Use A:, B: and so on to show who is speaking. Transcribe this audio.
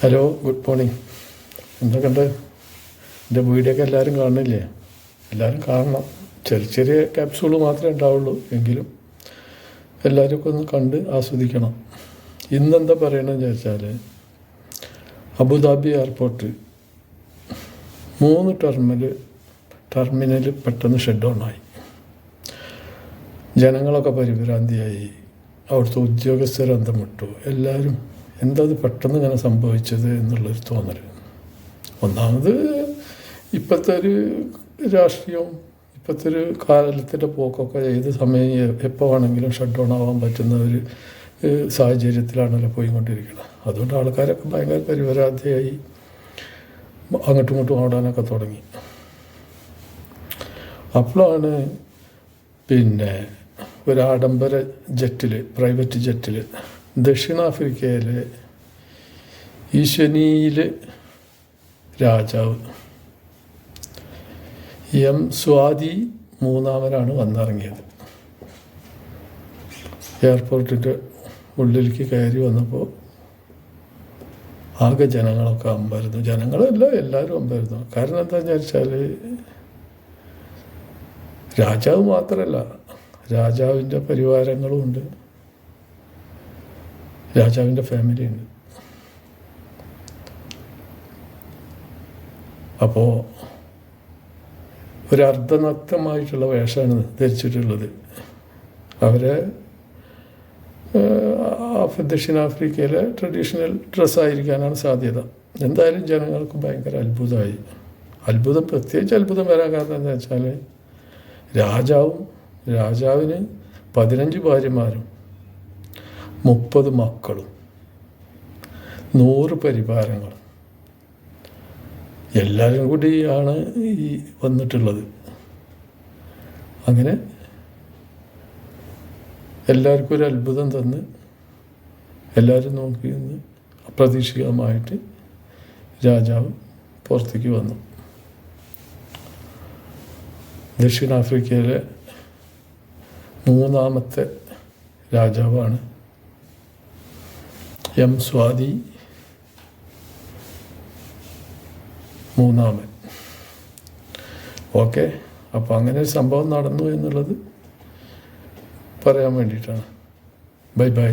A: Hello good morning എന്തൊക്കെയുണ്ട് എന്റെ video ഒക്കെ എല്ലാവരും കാണുന്നില്ലേ? എല്ലാവരും കാണണം. ചെറിയ ചെറിയ ക്യാപ്സൂൾ മാത്രമേ ഉണ്ടാവുള്ളൂ എങ്കിലും എല്ലാവരും ഒന്ന് കണ്ട് ആസ്വദിക്കണം. ഇന്നെന്താ പറയണമെന്ന് ചോദിച്ചാൽ അബുദാബി എയർപോർട്ട് മൂന്ന് ടെർമിനൽ ടെർമിനൽ പെട്ടെന്ന് ഷെഡ് ഡൗൺ ആയി. ജനങ്ങളൊക്കെ പരിഭ്രാന്തിയായി. അവിടുത്തെ ഉദ്യോഗസ്ഥർ അന്തമിട്ടു എല്ലാവരും എന്താ അത് പെട്ടെന്ന് ഇങ്ങനെ സംഭവിച്ചത് എന്നുള്ളൊരു തോന്നൽ ഒന്നാമത് ഇപ്പോഴത്തെ ഒരു രാഷ്ട്രീയവും ഇപ്പോഴത്തെ ഒരു കാലത്തിന്റെ പോക്കൊക്കെ ഏത് സമയം എപ്പോൾ വേണമെങ്കിലും ഷട്ട് ഡൗൺ ആവാൻ പറ്റുന്ന ഒരു സാഹചര്യത്തിലാണല്ലോ പോയിക്കൊണ്ടിരിക്കുന്നത് അതുകൊണ്ട് ആൾക്കാരൊക്കെ ഭയങ്കര പരിഭ്രാന്തിയായി അങ്ങോട്ടും ഇങ്ങോട്ടും ഓടാനൊക്കെ തുടങ്ങി. അപ്പോഴാണ് പിന്നെ ഒരു ആഡംബര ജെറ്റിൽ പ്രൈവറ്റ് ജെറ്റിൽ ദക്ഷിണാഫ്രിക്കയിലെ ഈശ്വനിയിൽ രാജാവ് എം സ്വാതി മൂന്നാമനാണ് വന്നിറങ്ങിയത്. എയർപോർട്ടിന്റെ ഉള്ളിലേക്ക് കയറി വന്നപ്പോൾ ആകെ ജനങ്ങളൊക്കെ അമ്പായിരുന്നു ജനങ്ങളല്ല എല്ലാവരും അമ്പായിരുന്നു കാരണം എന്താണെന്ന് വെച്ചാൽ രാജാവ് മാത്രമല്ല രാജാവിന്റെ പരിവാരങ്ങളും ഉണ്ട്. രാജാവിന്റെ ഫാമിലി ഉണ്ട്. അപ്പോൾ ഒരു അർദ്ധനഗ്നമായിട്ടുള്ള വേഷമാണ് ധരിച്ചിട്ടുള്ളത്. അവരെ ദക്ഷിണാഫ്രിക്കയിലെ ട്രഡീഷണൽ ഡ്രസ്സായിരിക്കാനാണ് സാധ്യത. എന്തായാലും ജനങ്ങൾക്ക് ഭയങ്കര അത്ഭുതമായി. അത്ഭുതം പ്രത്യേകിച്ച് അത്ഭുതം വരാൻ കാരണം എന്താ വെച്ചാൽ രാജാവും രാജാവിന് പതിനഞ്ച് ഭാര്യമാരും മുപ്പത് മക്കളും നൂറ് പരിവാരങ്ങളും. എല്ലാവരും കൂടിയാണ് ഈ വന്നിട്ടുള്ളത്. അങ്ങനെ എല്ലാവർക്കും ഒരു അത്ഭുതം തന്ന് എല്ലാവരും നോക്കി നിന്ന് അപ്രതീക്ഷിതമായിട്ട് രാജാവ് പുറത്തേക്ക് വന്നു. ദക്ഷിണാഫ്രിക്കയിലെ മൂന്നാമത്തെ രാജാവാണ് എം സ്വാതി മൂന്നാമൻ. ഓക്കെ അപ്പോൾ അങ്ങനെ ഒരു സംഭവം നടന്നു എന്നുള്ളത് പറയാൻ വേണ്ടിയിട്ടാണ്. Bye bye.